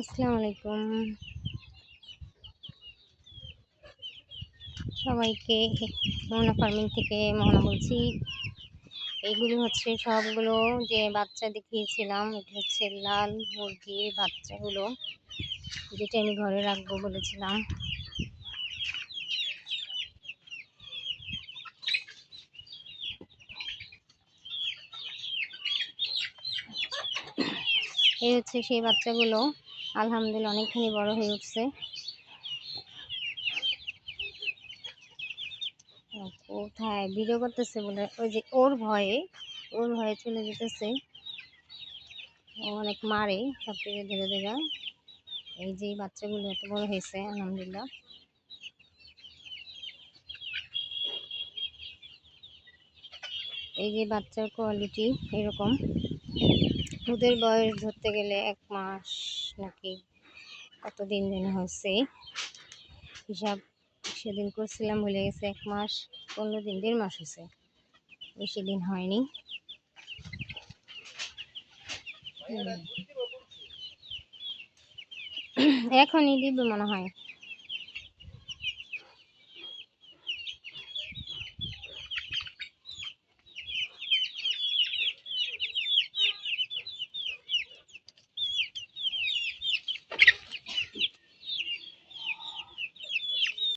আসসালামু আলাইকুম সবাইকে মোহনা ফার্মিং থেকে মোহনা বলছি। এইগুলো হচ্ছে সবগুলো যে বাচ্চা দেখিয়েছিলাম, এটা হচ্ছে লাল মুরগির বাচ্চাগুলো, যেটা আমি ঘরে রাখব বলেছিলাম। এই হচ্ছে সেই বাচ্চাগুলো। আলহামদুলিল্লাহ, অনেকখানি বড় হয়ে উঠছে। কোথায়? ভিডিও করতেছে বলে ওই যে ওর ভয়ে ওর ভয়ে চলে যেতেছে। ও অনেক মারে সব থেকে ধীরে ধীরে। এই যে বাচ্চাগুলো এত বড় হয়েছে, আলহামদুলিল্লাহ। এই যে বাচ্চার কোয়ালিটি এরকম। ওদের বয়স ধরতে গেলে এক মাস নাকি কতদিন যেন হয়েছে। হিসাব সেদিন করছিলাম, ভুলে গেছে, এক মাস, পনেরো দিন, দেড় মাস হয়েছে। বেশি দিন হয়নি। এখনই দিবে মনে হয়।